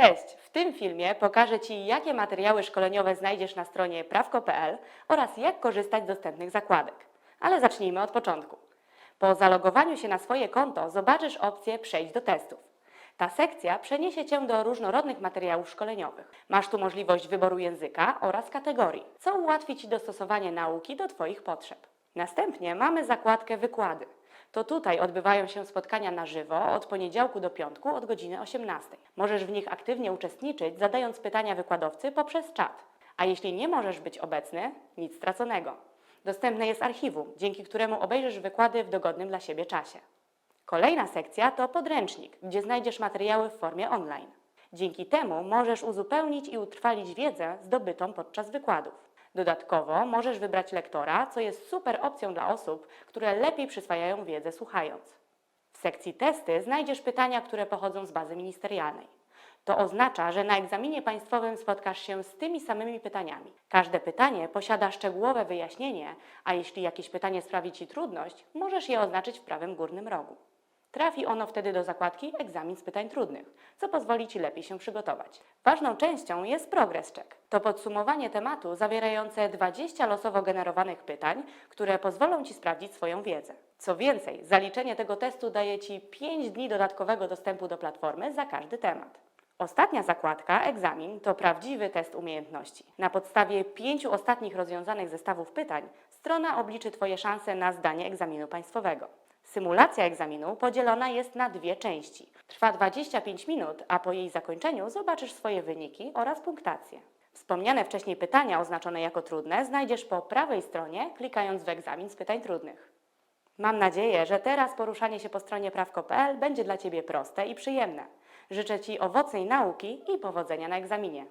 Cześć! W tym filmie pokażę Ci, jakie materiały szkoleniowe znajdziesz na stronie prawko.pl oraz jak korzystać z dostępnych zakładek. Ale zacznijmy od początku. Po zalogowaniu się na swoje konto zobaczysz opcję Przejdź do testów. Ta sekcja przeniesie Cię do różnorodnych materiałów szkoleniowych. Masz tu możliwość wyboru języka oraz kategorii, co ułatwi Ci dostosowanie nauki do Twoich potrzeb. Następnie mamy zakładkę Wykłady. To tutaj odbywają się spotkania na żywo od poniedziałku do piątku od godziny 18. Możesz w nich aktywnie uczestniczyć, zadając pytania wykładowcy poprzez czat. A jeśli nie możesz być obecny, nic straconego. Dostępne jest archiwum, dzięki któremu obejrzysz wykłady w dogodnym dla siebie czasie. Kolejna sekcja to podręcznik, gdzie znajdziesz materiały w formie online. Dzięki temu możesz uzupełnić i utrwalić wiedzę zdobytą podczas wykładów. Dodatkowo możesz wybrać lektora, co jest super opcją dla osób, które lepiej przyswajają wiedzę słuchając. W sekcji testy znajdziesz pytania, które pochodzą z bazy ministerialnej. To oznacza, że na egzaminie państwowym spotkasz się z tymi samymi pytaniami. Każde pytanie posiada szczegółowe wyjaśnienie, a jeśli jakieś pytanie sprawi Ci trudność, możesz je oznaczyć w prawym górnym rogu. Trafi ono wtedy do zakładki egzamin z pytań trudnych, co pozwoli Ci lepiej się przygotować. Ważną częścią jest progress check. To podsumowanie tematu zawierające 20 losowo generowanych pytań, które pozwolą Ci sprawdzić swoją wiedzę. Co więcej, zaliczenie tego testu daje Ci 5 dni dodatkowego dostępu do platformy za każdy temat. Ostatnia zakładka, egzamin, to prawdziwy test umiejętności. Na podstawie pięciu ostatnich rozwiązanych zestawów pytań strona obliczy Twoje szanse na zdanie egzaminu państwowego. Symulacja egzaminu podzielona jest na dwie części. Trwa 25 minut, a po jej zakończeniu zobaczysz swoje wyniki oraz punktację. Wspomniane wcześniej pytania oznaczone jako trudne znajdziesz po prawej stronie, klikając w egzamin z pytań trudnych. Mam nadzieję, że teraz poruszanie się po stronie prawko.pl będzie dla Ciebie proste i przyjemne. Życzę Ci owocnej nauki i powodzenia na egzaminie.